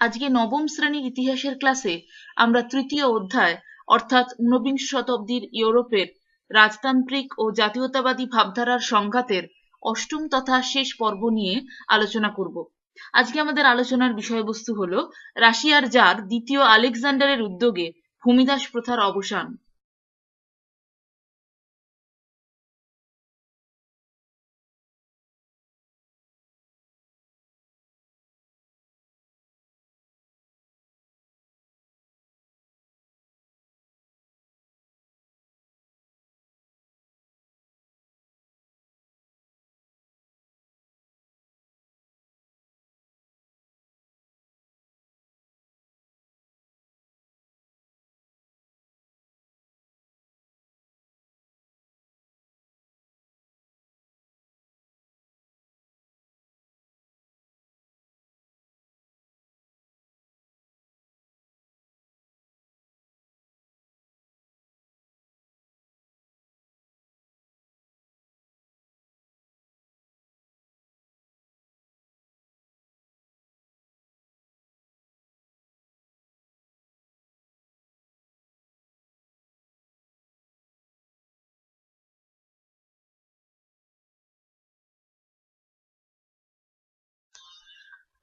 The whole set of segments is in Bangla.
আজকে নবম শ্রেণির ইতিহাসের ক্লাসে আমরা তৃতীয় অধ্যায়, অর্থাৎ ঊনবিংশ শতাব্দীর ইউরোপের রাজতান্ত্রিক ও জাতীয়তাবাদী ভাবধারার সংঘাতের অষ্টম তথা শেষ পর্ব নিয়ে আলোচনা করব। আজকে আমাদের আলোচনার বিষয়বস্তু হলো রাশিয়ার জার দ্বিতীয় আলেকজান্ডারের উদ্যোগে ভূমিদাস প্রথার অবসান।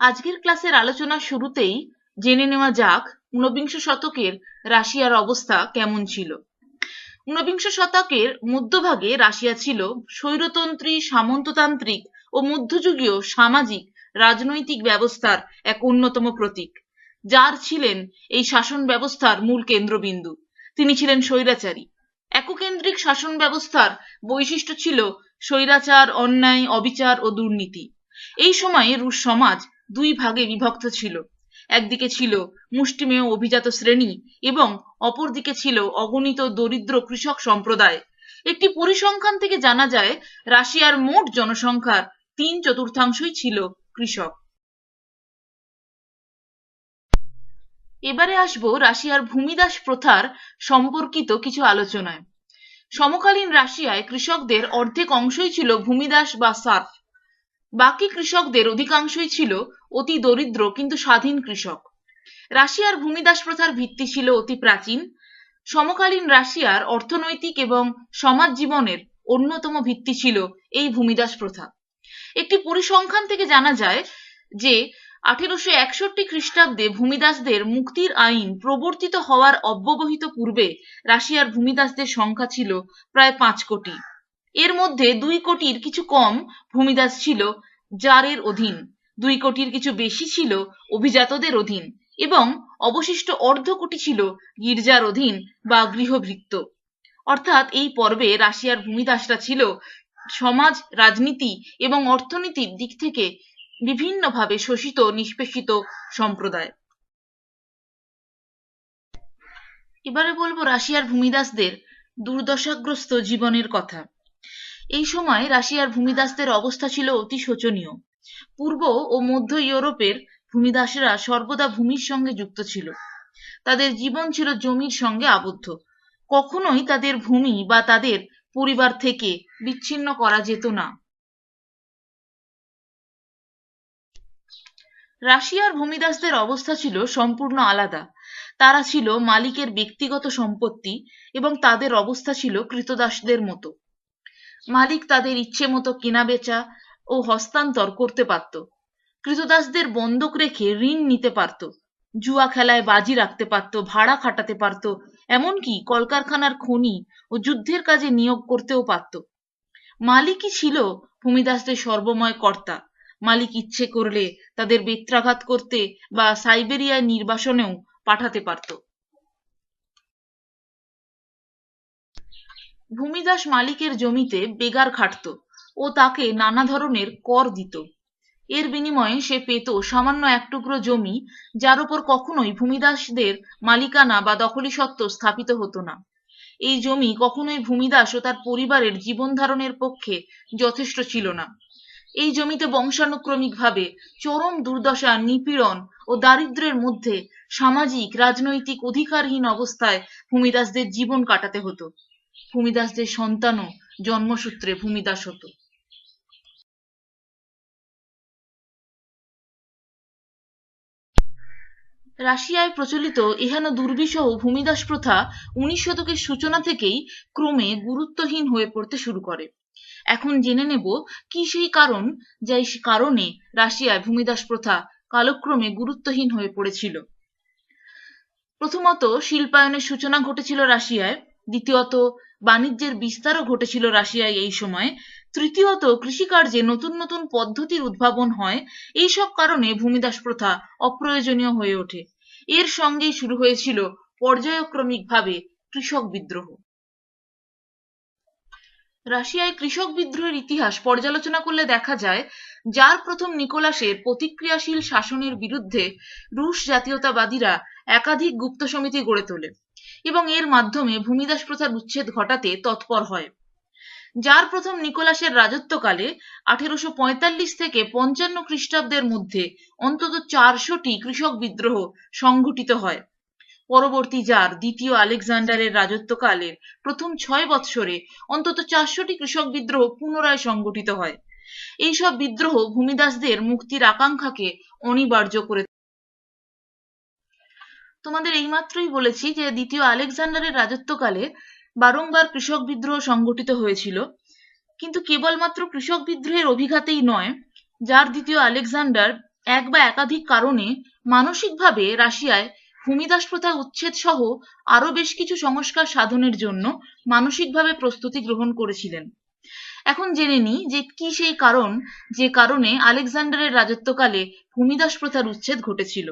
আজকের ক্লাসের আলোচনা শুরুতেই জেনে নেওয়া যাক ঊনবিংশ শতকের রাশিয়ার অবস্থা কেমন ছিল। ঊনবিংশ শতকের মধ্যভাগে রাশিয়া ছিল স্বৈরতন্ত্রী, সামন্ততান্ত্রিক ও মধ্যযুগীয় সামাজিক, রাজনৈতিক ব্যবস্থার এক অন্যতম প্রতীক। যার ছিলেন এই শাসন ব্যবস্থার মূল কেন্দ্রবিন্দু। তিনি ছিলেন স্বৈরাচারী। এককেন্দ্রিক শাসন ব্যবস্থার বৈশিষ্ট্য ছিল স্বৈরাচার, অন্যায়, অবিচার ও দুর্নীতি। এই সময়ে রুশ সমাজ দুই ভাগে বিভক্ত ছিল। একদিকে ছিল মুষ্টিমেয় অভিজাত শ্রেণি এবং অপরদিকে ছিল অগণিত দরিদ্র কৃষক সম্প্রদায়। একটি পরিসংখ্যান থেকে জানা যায়, রাশিয়ার মোট জনসংখ্যার তিন চতুর্থাংশই ছিল কৃষক। এবারে আসব রাশিয়ার ভূমিদাস প্রথার সম্পর্কিত কিছু আলোচনায়। সমকালীন রাশিয়ায় কৃষকদের অর্ধেক অংশই ছিল ভূমিদাস বা সার্ফ। বাকি কৃষকদের অধিকাংশই ছিল অতি দরিদ্র কিন্তু স্বাধীন কৃষক। রাশিয়ার ভূমিদাস প্রথার ভিত্তি ছিল অতি প্রাচীন। সমকালীন রাশিয়ার অর্থনৈতিক এবং সমাজ জীবনের অন্যতম ভিত্তি ছিল এই ভূমিদাস প্রথা। একটি পরিসংখ্যান থেকে জানা যায় যে, আঠেরোশো একষট্টি খ্রিস্টাব্দে ভূমিদাসদের মুক্তির আইন প্রবর্তিত হওয়ার অব্যবহিত পূর্বে রাশিয়ার ভূমিদাসদের সংখ্যা ছিল প্রায় পাঁচ কোটি। এর মধ্যে দুই কোটির কিছু কম ভূমিদাস ছিল জারের অধীন, দুই কোটির কিছু বেশি ছিল অভিজাতদের অধীন এবং অবশিষ্ট অর্ধ কোটি ছিল গির্জার অধীন বা গৃহভৃত্ত অর্থাৎ এই পর্বে রাশিয়ার ভূমিদাসরা ছিল সমাজ, রাজনীতি এবং অর্থনীতির দিক থেকে বিভিন্নভাবে শোষিত, নিষ্পেষিত সম্প্রদায়। এবারে বলব রাশিয়ার ভূমিদাসদের দুর্দশাগ্রস্ত জীবনের কথা। এই সময় রাশিয়ার ভূমিদাসদের অবস্থা ছিল অতি শোচনীয়। পূর্ব ও মধ্য ইউরোপের ভূমিদাসেরা সর্বদা ভূমির সঙ্গে যুক্ত ছিল। তাদের জীবন ছিল জমির সঙ্গে আবদ্ধ। কখনোই তাদের ভূমি বা তাদের পরিবার থেকে বিচ্ছিন্ন করা যেত না। রাশিয়ার ভূমিদাসদের অবস্থা ছিল সম্পূর্ণ আলাদা। তারা ছিল মালিকের ব্যক্তিগত সম্পত্তি এবং তাদের অবস্থা ছিল কৃতদাসদের মতো। মালিক তাদের ইচ্ছে মতো কেনাবেচা ও হস্তান্তর করতে পারত। কৃতদাসদের বন্ধক রেখে ঋণ নিতে পারত, জুয়া খেলায় বাজি রাখতে পারত, ভাড়া খাটাতে পারত, এমনকি কলকারখানার খনি ও যুদ্ধের কাজে নিয়োগ করতেও পারত। মালিকই ছিল ভূমিদাসদের সর্বময় কর্তা। মালিক ইচ্ছে করলে তাদের বেত্রাঘাত করতে বা সাইবেরিয়ায় নির্বাসনেও পাঠাতে পারত। ভূমিদাস মালিকের জমিতে বেগার খাটত ও তাকে নানা ধরনের কর দিত। এর বিনিময়ে সে পেত সামান্য এক টুকরো জমি, যার উপর কখনোই ভূমিদাসদের মালিকানা বা দখলি সত্ত্ব স্থাপিত হতো না। এই জমি কখনোই ভূমিদাস ও তার পরিবারের জীবন ধারণের পক্ষে যথেষ্ট ছিল না। এই জমিতে বংশানুক্রমিকভাবে চরম দুর্দশা, নিপীড়ন ও দারিদ্র্যের মধ্যে সামাজিক, রাজনৈতিক অধিকারহীন অবস্থায় ভূমিদাসদের জীবন কাটাতে হতো। ভূমিদাসদের সন্তানও জন্মসূত্রে ভূমিদাস হতো রাশিয়ায় প্রচলিত এহেন দুর্বিষহ ভূমিদাস প্রথা উনিশ শতকের সূচনা থেকেই ক্রমে গুরুত্বহীন হয়ে পড়তে শুরু করে। এখন জেনে নেব কি সেই কারণ যে কারণে রাশিয়ায় ভূমিদাস প্রথা কালক্রমে গুরুত্বহীন হয়ে পড়েছিল। প্রথমত শিল্পায়নের সূচনা ঘটেছিল রাশিয়ায়, দ্বিতীয়ত বাণিজ্যের বিস্তারও ঘটেছিল রাশিয়ায় এই সময়ে। তৃতীয়ত, কৃষিকার্যে নতুন নতুন পদ্ধতির উদ্ভাবন হয়। এইসব কারণে ভূমিদাস প্রথা অপ্রয়োজনীয় হয়ে ওঠে। এর সঙ্গেই শুরু হয়েছিল পর্যায়ক্রমিকভাবে কৃষক বিদ্রোহ। রাশিয়ায় কৃষক বিদ্রোহের ইতিহাস পর্যালোচনা করলে দেখা যায়, যার প্রথম নিকোলাসের প্রতিক্রিয়াশীল শাসনের বিরুদ্ধে রুশ জাতীয়তাবাদীরা একাধিক গুপ্ত সমিতি গড়ে তোলে। এবং এর মাধ্যমে ভূমিদাস প্রথার উচ্ছেদ ঘটাতে তৎপর হয়। যার প্রথম নিকোলাসের রাজত্বকালে আঠেরোশো পঁয়তাল্লিশ থেকে পঞ্চান্ন খ্রিস্টাব্দের মধ্যে অন্তত চারশোটি কৃষক বিদ্রোহ সংঘটিত হয়। পরবর্তী যার দ্বিতীয় আলেকজান্ডারের রাজত্বকালের প্রথম ছয় বৎসরে অন্তত চারশোটি কৃষক বিদ্রোহ পুনরায় সংগঠিত হয়। এইসব বিদ্রোহ ভূমিদাসদের মুক্তির আকাঙ্ক্ষাকে অনিবার্য করে তোমাদের এইমাত্রই বলেছি যে দ্বিতীয় আলেকজান্ডারের রাজত্বকালে বারংবার কৃষক বিদ্রোহ সংগঠিত হয়েছিল। কিন্তু কেবলমাত্র কৃষক বিদ্রোহের অভিঘাতেই নয়, যার দ্বিতীয় আলেকজান্ডার এক বা একাধিক কারণে মানসিকভাবে রাশিয়ায় ভূমিদাস প্রথা উচ্ছেদ সহ আরও বেশ কিছু সংস্কার সাধনের জন্য মানসিকভাবে প্রস্তুতি গ্রহণ করেছিলেন। এখন জেনে নিই যে কি সেই কারণ যে কারণে আলেকজান্ডারের রাজত্বকালে ভূমিদাস প্রথার উচ্ছেদ ঘটেছিল।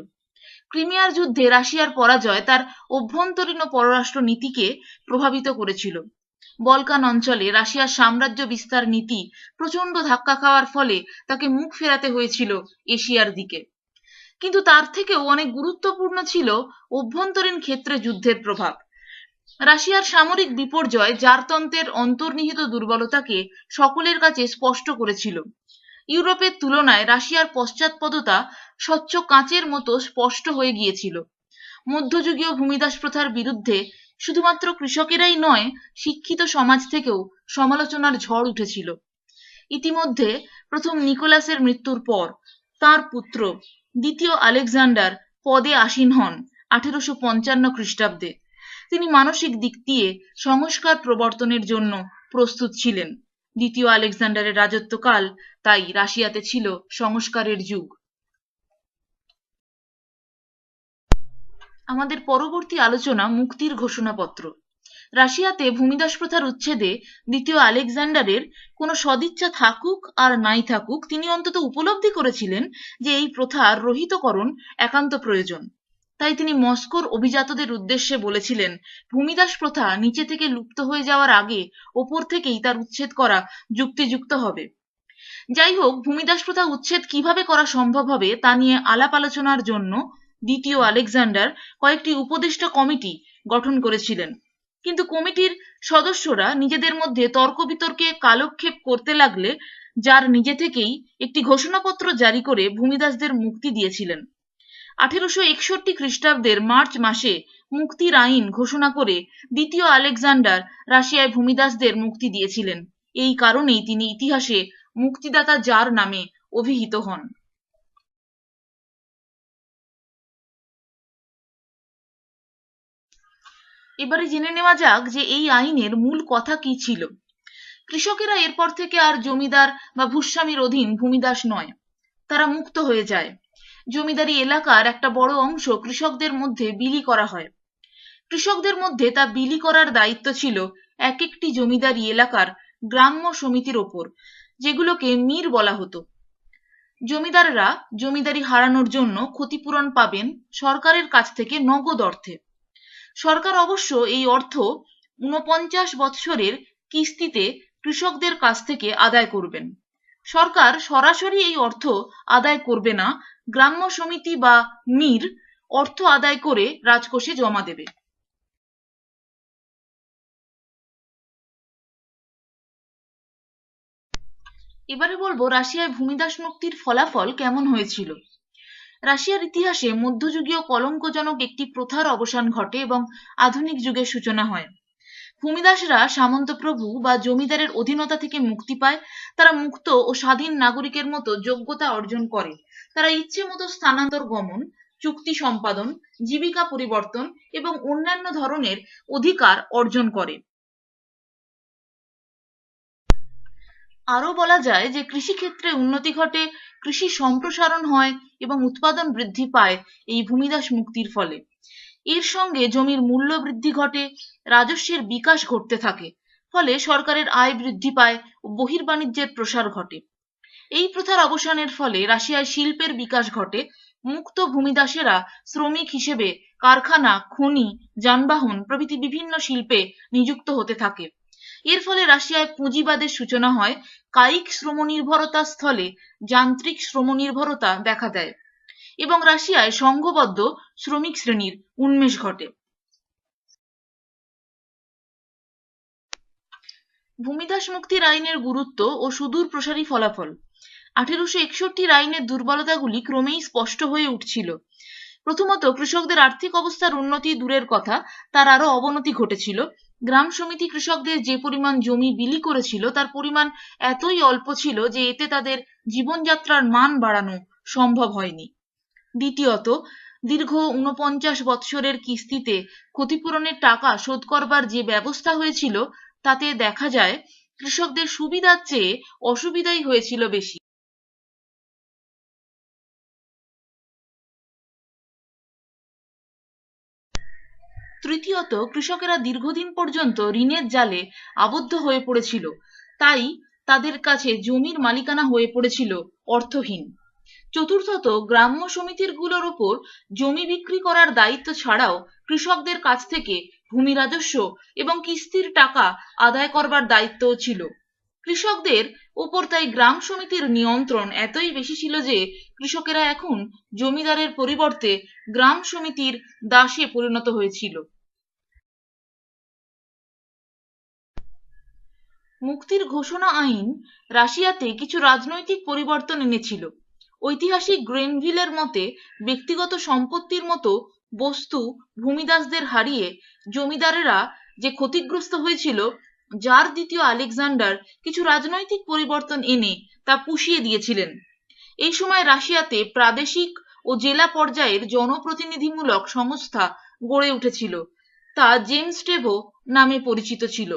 ক্রিমিয়ার যুদ্ধে রাশিয়ার পরাজয় তার অভ্যন্তরীণ ও পররাষ্ট্র নীতিকে প্রভাবিত করেছিল। বলকান অঞ্চলে রাশিয়ার সাম্রাজ্য বিস্তার নীতি প্রচণ্ড ধাক্কা খাওয়ার ফলে তাকে মুখ ফেরাতে হয়েছিল এশিয়ার দিকে। কিন্তু তার থেকেও অনেক গুরুত্বপূর্ণ ছিল অভ্যন্তরীণ ক্ষেত্রে যুদ্ধের প্রভাব। রাশিয়ার সামরিক বিপর্যয় জারতন্ত্রের অন্তর্নিহিত দুর্বলতাকে সকলের কাছে স্পষ্ট করেছিল। ইউরোপের তুলনায় রাশিয়ার পশ্চাৎপদতা স্বচ্ছ কাঁচের মতো স্পষ্ট হয়ে গিয়েছিল। মধ্যযুগীয় ভূমিদাস প্রথার বিরুদ্ধে শুধুমাত্র কৃষকেরাই নয়, শিক্ষিত সমাজ থেকেও সমালোচনার ঝড় উঠেছিল। ইতিমধ্যে প্রথম নিকোলাসের মৃত্যুর পর তার পুত্র, দ্বিতীয় আলেকজান্ডার পদে আসীন হন আঠেরোশো পঞ্চান্ন খ্রিস্টাব্দে। তিনি মানসিক দিক দিয়ে সংস্কার প্রবর্তনের জন্য প্রস্তুত ছিলেন। দ্বিতীয় আলেকজান্ডারের রাজত্বকাল তাই রাশিয়াতে ছিল সংস্কারের যুগ। আমাদের পরবর্তী আলোচনা মুক্তির ঘোষণাপত্র। রাশিয়াতে ভূমিদাস প্রথার উচ্ছেদে দ্বিতীয় আলেকজান্ডারের কোনো সদিচ্ছা থাকুক আর নাই থাকুক তিনি অন্তত উপলব্ধি করেছিলেন যে এই প্রথার রহিতকরণ একান্ত প্রয়োজন। তাই তিনি মস্কোর অভিজাতদের উদ্দেশ্যে বলেছিলেন, ভূমিদাস প্রথা নিচে থেকে লুপ্ত হয়ে যাওয়ার আগে ওপর থেকেই তার উচ্ছেদ করা যুক্তিযুক্ত হবে। যাই হোক, ভূমিদাস প্রথা উচ্ছেদ কীভাবে করা সম্ভব হবে তা নিয়ে আলাপ আলোচনার জন্য দ্বিতীয় আলেকজান্ডার কয়েকটি উপদেষ্টা কমিটি গঠন করেছিলেন। কিন্তু কমিটির সদস্যরা নিজেদের মধ্যে তর্ক বিতর্কে কালক্ষেপ করতে লাগলে, যার নিজে থেকেই একটি ঘোষণাপত্র জারি করে ভূমিদাসদের মুক্তি দিয়েছিলেন। আঠেরোশো একষট্টি খ্রিস্টাব্দের মার্চ মাসে মুক্তির আইন ঘোষণা করে দ্বিতীয় আলেকজান্ডার রাশিয়ায় ভূমিদাসদের মুক্তি দিয়েছিলেন। এই কারণেই তিনি ইতিহাসে মুক্তিদাতা যার নামে অভিহিত হন। এবারে জেনে নেওয়া যাক যে এই আইনের মূল কথা কি ছিল। কৃষকেরা এরপর থেকে আর জমিদার বা ভূস্বামীর অধীন ভূমিদাস নয়, তারা মুক্ত হয়ে যায়। জমিদারি এলাকার একটা বড় অংশ কৃষকদের মধ্যে বিলি করা হয়। কৃষকদের মধ্যে তা বিলি করার দায়িত্ব ছিল এক একটি জমিদারি এলাকার গ্রাম্য সমিতির ওপর, যেগুলোকে মীর বলা হতো। জমিদাররা জমিদারি হারানোর জন্য ক্ষতিপূরণ পাবেন সরকারের কাছ থেকে নগদ অর্থে। সরকার অবশ্য এই অর্থ ঊনপঞ্চাশ বৎসরের কিস্তিতে কৃষকদের কাছ থেকে আদায় করবেন। সরকার সরাসরি এই অর্থ আদায় করবে না, গ্রাম্য সমিতি বা মীর অর্থ আদায় করে রাজকোষে জমা দেবে। এবারে বলব, রাশিয়ায় ভূমিদাস মুক্তির ফলাফল কেমন হয়েছিল? রাশিয়ার ইতিহাসে মধ্যযুগীয় কলঙ্কজনক একটি প্রথার অবসান ঘটে এবং আধুনিক যুগের সূচনা হয়। ভূমিদাসরা সামন্তপ্রভু বা জমিদারের অধীনতা থেকে মুক্তি পায়, তারা মুক্ত ও স্বাধীন নাগরিকের মতো যোগ্যতা অর্জন করে। তারা ইচ্ছে মতো স্থানান্তর গমন, চুক্তি সম্পাদন, জীবিকা পরিবর্তন এবং অন্যান্য ধরনের অধিকার অর্জন করে। আরও বলা যায় যে কৃষিক্ষেত্রে উন্নতি ঘটে, কৃষি সম্প্রসারণ হয় এবং উৎপাদন বৃদ্ধি পায় এই ভূমিদাস মুক্তির ফলে। এর সঙ্গে জমির মূল্য বৃদ্ধি ঘটে, রাজস্বের বিকাশ ঘটতে থাকে, ফলে সরকারের আয় বৃদ্ধি পায় ও বহির্বাণিজ্যের প্রসার ঘটে। এই প্রথার অবসানের ফলে রাশিয়ায় শিল্পের বিকাশ ঘটে, মুক্ত ভূমিদাসেরা শ্রমিক হিসেবে কারখানা, খনি, যানবাহন প্রভৃতি বিভিন্ন শিল্পে নিযুক্ত হতে থাকে। এর ফলে রাশিয়ায় পুঁজিবাদের সূচনা হয়, কায়িক শ্রমনির্ভরতার স্থলে যান্ত্রিক শ্রমনির্ভরতা দেখা দেয়। এবং রাশিয়ায় সংঘবদ্ধ শ্রমিক শ্রেণির উন্মেষ ঘটে। ভূমিদাস মুক্তির আইনের গুরুত্ব ও সুদূর প্রসারী ফলাফল। আঠেরোশো একষট্টির আইনের দুর্বলতাগুলি ক্রমেই স্পষ্ট হয়ে উঠছিল। প্রথমত, কৃষকদের আর্থিক অবস্থার উন্নতি দূরের কথা, তার আরও অবনতি ঘটেছিল। গ্রাম সমিতি কৃষকদের যে পরিমাণ জমি বিলি করেছিল, তার পরিমাণ এতই অল্প ছিল যে এতে তাদের জীবনযাত্রার মান বাড়ানো সম্ভব হয়নি। দ্বিতীয়ত, দীর্ঘ ঊনপঞ্চাশ বৎসরের কিস্তিতে ক্ষতিপূরণের টাকা শোধ করবার যে ব্যবস্থা হয়েছিল, তাতে দেখা যায় কৃষকদের সুবিধার চেয়ে অসুবিধাই হয়েছিল বেশি। তৃতীয়ত, কৃষকেরা দীর্ঘদিন পর্যন্ত ঋণের জালে আবদ্ধ হয়ে পড়েছিল। তাই তাদের কাছে জমির মালিকানা হয়ে পড়েছিল অর্থহীন। চতুর্থত গ্রাম্য সমিতিরগুলোর ওপর জমি বিক্রি করার দায়িত্ব ছাড়াও কৃষকদের কাছ থেকে ভূমি রাজস্ব এবং কিস্তির টাকা আদায় করবার দায়িত্বও ছিল। কৃষকদের ওপর তাই গ্রাম সমিতির নিয়ন্ত্রণ এতই বেশি ছিল যে কৃষকেরা এখন জমিদারের পরিবর্তে গ্রাম সমিতির দাসে পরিণত হয়েছিল। মুক্তির ঘোষণা আইন রাশিয়াতে কিছু রাজনৈতিক পরিবর্তন এনেছিল। ঐতিহাসিক গ্রেনভিলের মতে, ব্যক্তিগত সম্পত্তির মতো বস্তু ভূমিদাসদের হারিয়ে জমিদারেরা যে ক্ষতিগ্রস্ত হয়েছিল, যার দ্বিতীয় আলেকজান্ডার কিছু রাজনৈতিক পরিবর্তন এনে তা পুষিয়ে দিয়েছিলেন। এই সময় রাশিয়াতে প্রাদেশিক ও জেলা পর্যায়ের জনপ্রতিনিধিমূলক সংস্থা গড়ে উঠেছিল, তা জেমস টেভো নামে পরিচিত ছিল।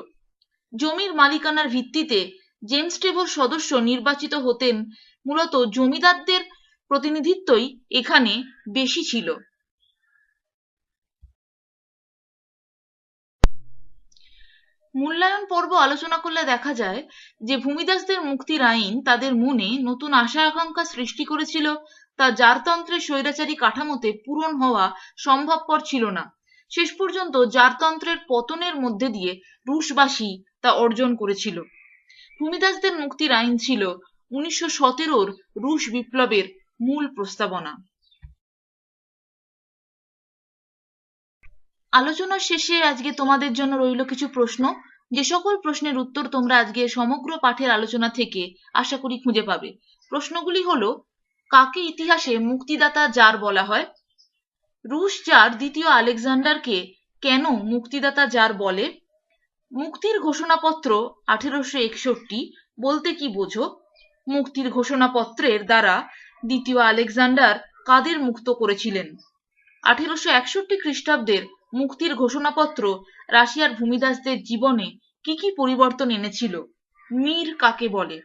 জমির মালিকানার ভিত্তিতে জেমস টেভোর সদস্য নির্বাচিত হতেন, মূলত জমিদারদের প্রতিনিধিত্বই এখানে বেশি ছিল। মূল্যায়ন পর্ব আলোচনা করলে দেখা যায় যে ভূমিদাসদের মুক্তির আইন তাদের মনে নতুন আশা আকাঙ্ক্ষা সৃষ্টি করেছিল, তা জারতন্ত্রের স্বৈরাচারী কাঠামোতে পূরণ হওয়া সম্ভবপর ছিল না। শেষ পর্যন্ত জারতন্ত্রের পতনের মধ্যে দিয়ে রুশবাসী তা অর্জন করেছিল। ভূমিদাসদের মুক্তির আইন ছিল উনিশশো সতেরোর রুশ বিপ্লবের মূল প্রস্তাবনা। আলোচনার শেষে আজকে তোমাদের জন্য রইল কিছু প্রশ্ন। যে সকল প্রশ্নের উত্তর তোমরা আজকে সমগ্র পাঠের আলোচনা থেকে আশা করি খুঁজে পাবে। প্রশ্নগুলি হলো, কাকে ইতিহাসে মুক্তিদাতা জার বলা হয়? রুশ জার দ্বিতীয় আলেকজান্ডারকে কেন মুক্তিদাতা জার বলে? মুক্তির ঘোষণাপত্র আঠেরোশো একষট্টি বলতে কি বোঝো? মুক্তির ঘোষণাপত্রের দ্বারা দ্বিতীয় আলেকজান্ডার কাদের মুক্ত করেছিলেন? আঠারোশো একষট্টি খ্রিস্টাব্দের মুক্তির ঘোষণাপত্র রাশিয়ার ভূমিদাসদের জীবনে কি কি পরিবর্তন এনেছিল? মীর কাকে বলে?